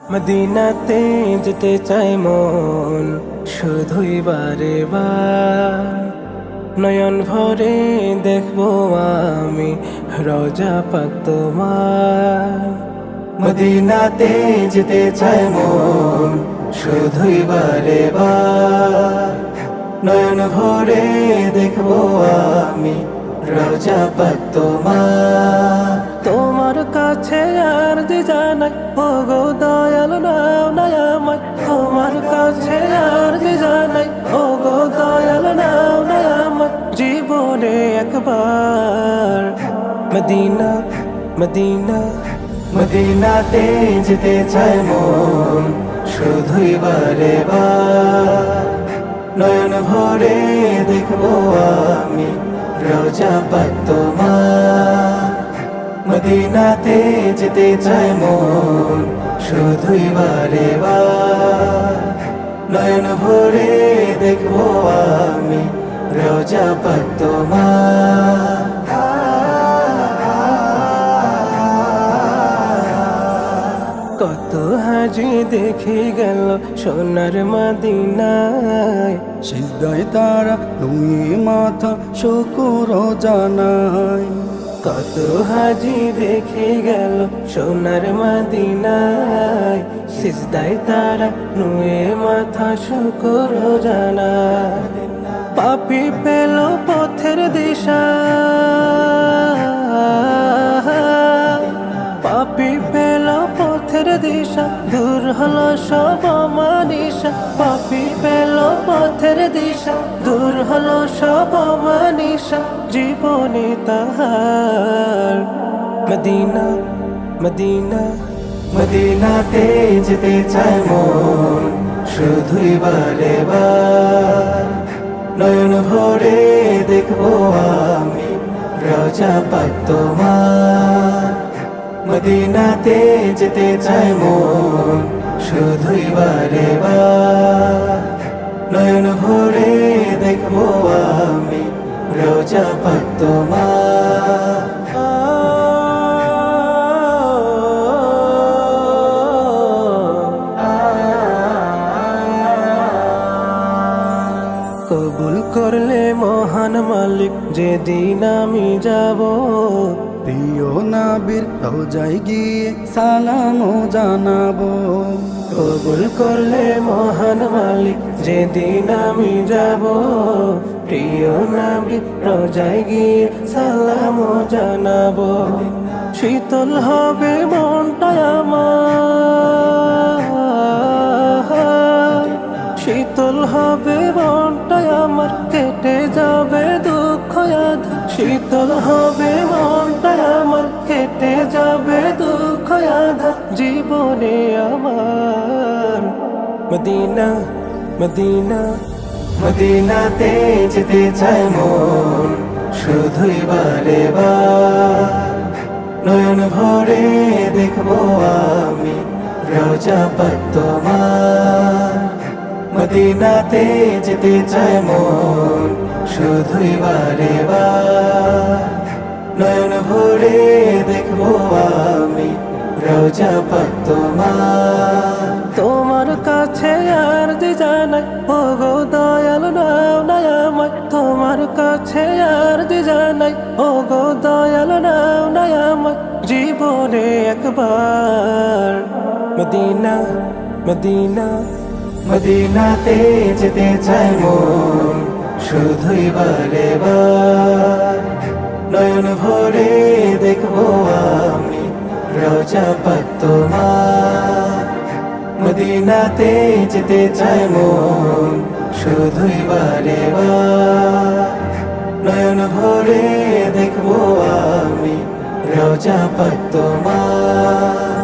মদিনাতে যেতে চাই মন, শুধুই বারে বার। নয়ন ভরে দেখব আমি রোজা পাক তোমার। মদিনাতে যেতে চাই মন, শুধুই বারে বার। নয়ন ভরে দেখব আমি রোজা পাক তোমার। তোমার কাছে আর যে জানাই ও গো দয়াল নাও আমায়। তোমার কাছে আর যে জানাই ও গো দয়াল নাও আমায়। জীবনে একবার মদিনা মদিনা মদিনাতে যেতে চাই মন, শুধুই বারে নয়ন ভরে দেখব আমি, রোজা পাক তোমার। মদিনাতে যেতে চাই মন, শুধুই বারে নয়ন ভরে দেখব আমি রোজা পাক কত হাজি দেখে গেল সোনার মদিনায়। সিদ্ধায় তারা নুয়ে মাথা শুকুর জানায়। কত হাজি দেখে গেল সোনার মদিনায়। সিজদায় তারা নুয়ে মাথা শুকর জানা। পাপি পেল পথের দিশা। পাপি পেল পথের দিশা, দূর হলো সব মানিসা পাপি পেল পথের দিশা। দূর হলো সব মানিসা জীবনে তাহার। মদিনা মদিনা মদিনাতে যেতে চাই মন শুধুই বার। নয়ন ভরে দেখব আমি, রোজা পাক তোমার। মদিনাতে যেতে চাই মন শুধুই বার। নয়ন ভরে রোজা তোমার কবুল করলে মহান মালিক যেদিন আমি যাব প্রিয় নাবির রোজায় গিয়ে সালাম জানাব। কবুল করলে মহান মালিক যেদিন আমি যাব নাবি সালাম জানাব। শীতল হবে মনটা আমার। শীতল হবে মনটা আমার, কেটে যাবে দুঃখ শীতল হবে মনটা আমার, কেটে যাবে দুঃখ জীবনে আমার মদিনা মদিনা। মদিনাতে যেতে চাই মন, শুধুই বারে নয়ন ভরে দেখব আমি রোজা তোমার। মদিনাতে যেতে চাই মন, শুধুই বারে নয়ন ভরে দেখব আমি রোজা তোমার। তোমার কাছে আর যে জানাই ও কাছে আর যে জানাই ও গো দয়াল নাও নাই আমায় জীবনে একবার। মদিনা মদিনা, মদিনাতে যেতে চাই মন, শুধুই বার। নয়ন ভরে দেখব আমি রোজা তোমার। মদিনাতে যেতে চাই মন, শুধুই বার। নয়ন ভরে দেখব আমি রোজা পাক তোমার।